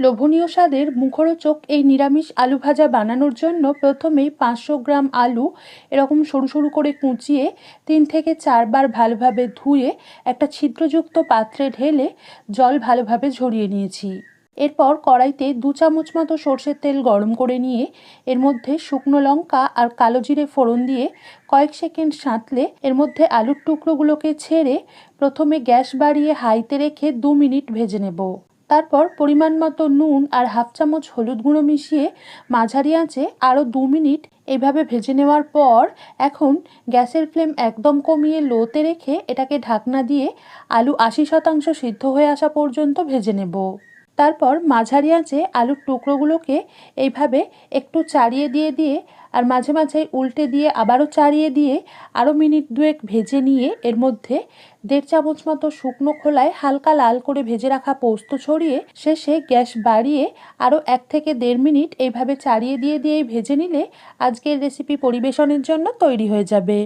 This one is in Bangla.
লোভনীয় স্বাদের মুখরোচক এই নিরামিষ আলু ভাজা বানানোর জন্য প্রথমেই পাঁচশো গ্রাম আলু এরকম সরু সরু করে কুচিয়ে তিন থেকে চারবার ভালোভাবে ধুয়ে একটা ছিদ্রযুক্ত পাত্রে ঢেলে জল ভালোভাবে ঝরিয়ে নিয়েছি। এরপর কড়াইতে দু চামচ মতো সর্ষের তেল গরম করে নিয়ে এর মধ্যে শুকনো লঙ্কা আর কালো জিরে ফোড়ন দিয়ে কয়েক সেকেন্ড সাঁতলে এর মধ্যে আলুর টুকরোগুলোকে ছেড়ে প্রথমে গ্যাস বাড়িয়ে হাইতে রেখে দু মিনিট ভেজে নেব। তারপর পরিমাণ মতো নুন আর হাফ চামচ হলুদ গুঁড়ো মিশিয়ে মাঝারি আঁচে আরও দু মিনিট এভাবে ভেজে নেওয়ার পর এখন গ্যাসের ফ্লেম একদম কমিয়ে লোতে রেখে এটাকে ঢাকনা দিয়ে আলু আশি শতাংশ সিদ্ধ হয়ে আসা পর্যন্ত ভেজে নেব। তারপর মাঝারি আঁচে আলুর টুকরোগুলোকে এইভাবে একটু চাড়িয়ে দিয়ে দিয়ে আর মাঝে মাঝে উল্টে দিয়ে আবারও চাড়িয়ে দিয়ে আরও মিনিট দুয়েক ভেজে নিয়ে এর মধ্যে দেড় চামচ মতো শুকনো খোলায় হালকা লাল করে ভেজে রাখা পোস্ত ছড়িয়ে শেষে গ্যাস বাড়িয়ে আরও এক থেকে দেড় মিনিট এইভাবে চাড়িয়ে দিয়ে দিয়েই ভেজে নিলে আজকের রেসিপি পরিবেশনের জন্য তৈরি হয়ে যাবে।